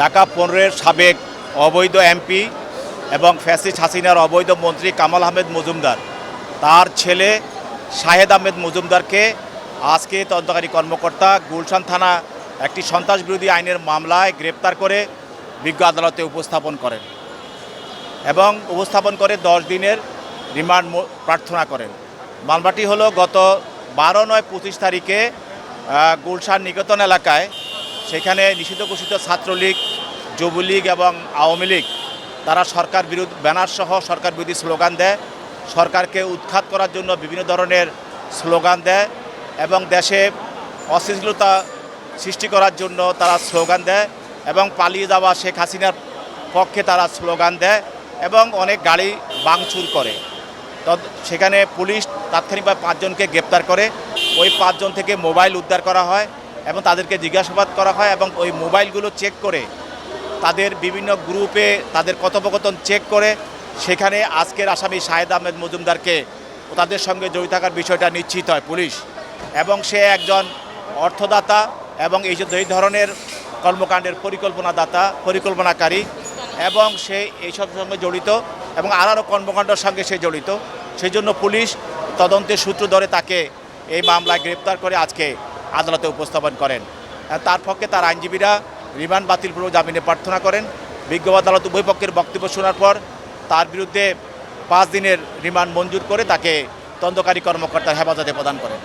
ঢাকা পনেরোর সাবেক অবৈধ এমপি এবং ফ্যাসিস্ট হাসিনার অবৈধ মন্ত্রী কামাল আহমেদ মজুমদার। তার ছেলে শাহেদ আহমেদ মজুমদারকে আজকে তদন্তকারী কর্মকর্তা গুলশান থানা একটি সন্ত্রাস বিরোধী আইনের মামলায় গ্রেপ্তার করে বিজ্ঞ আদালতে উপস্থাপন করেন এবং উপস্থাপন করে দশ দিনের রিমান্ড প্রার্থনা করেন। মামলাটি হলো গত বারো নয় পঁচিশ তারিখে গুলশান নিকেতন এলাকায় সেখানে নিষিদ্ধ ঘোষিত ছাত্রলীগ, যুবলীগ এবং আওয়ামী লীগ, তারা সরকার বিরোধী ব্যানার সহ সরকার বিরোধী স্লোগান দেয়। সরকারকে উৎখাত করার জন্য বিভিন্ন ধরনের স্লোগান দেয় এবং দেশে অস্থিতিশীলতা সৃষ্টি করার জন্য তারা স্লোগান দেয় এবং পালিয়ে যাওয়া শেখ হাসিনার পক্ষে তারা স্লোগান দেয় এবং অনেক গাড়ি ভাঙচুর করে। সেখানে পুলিশ তাৎক্ষণিকভাবে পাঁচজনকে গ্রেপ্তার করে। ওই পাঁচজন থেকে মোবাইল উদ্ধার করা হয়। এবং তাদেরকে জিজ্ঞাসাবাদ করা হয় এবং ওই মোবাইলগুলো চেক করে তাদের বিভিন্ন গ্রুপে তাদের কথোপকথন চেক করে। সেখানে আজকের আসামি শাহেদ আহমেদ মজুমদারকে তাদের সঙ্গে জড়িত থাকার বিষয়টা নিশ্চিত হয় পুলিশ। এবং সে একজন অর্থদাতা এবং এই যে এই ধরনের কর্মকাণ্ডের পরিকল্পনাদাতা, পরিকল্পনাকারী এবং সে এইসব সঙ্গে জড়িত এবং আরও কর্মকাণ্ডের সঙ্গে সে জড়িত। সেই জন্য পুলিশ তদন্তের সূত্র ধরে তাকে এই মামলায় গ্রেপ্তার করে আজকে আদালতে উপস্থাপন করেন। তার পক্ষে তার আইনজীবীরা রিমান্ড বাতিল পূর্ব জামিনে প্রার্থনা করেন। বিজ্ঞ আদালত উভয় পক্ষের বক্তব্য শোনার পর তার বিরুদ্ধে পাঁচ দিনের রিমান্ড মঞ্জুর করে তাকে তদন্তকারী কর্মকর্তার হেফাজতে প্রদান করেন।